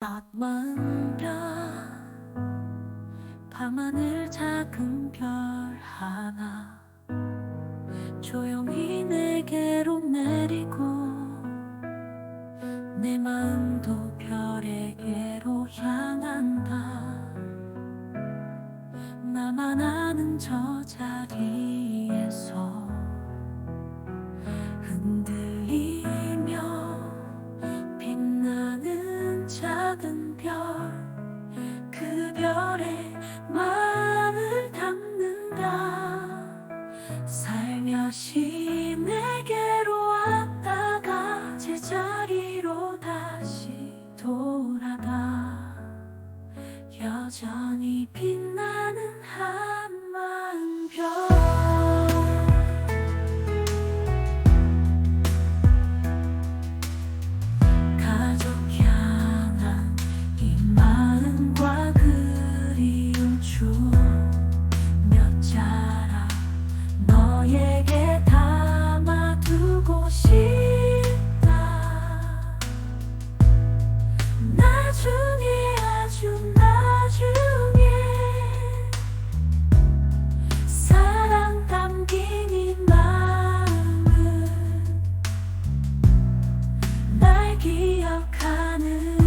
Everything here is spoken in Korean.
낮만 별 밤하늘 작은 별 하나. 조용히 내게로 내리고 내 마음도 별에게로 향한다. 나만 아는 저 자리에서 작은 별 그 별에 마음을 담는다. 살며시 내게로 왔다가 제자리로 다시 돌아가. 여전히 빛나는 하늘 나는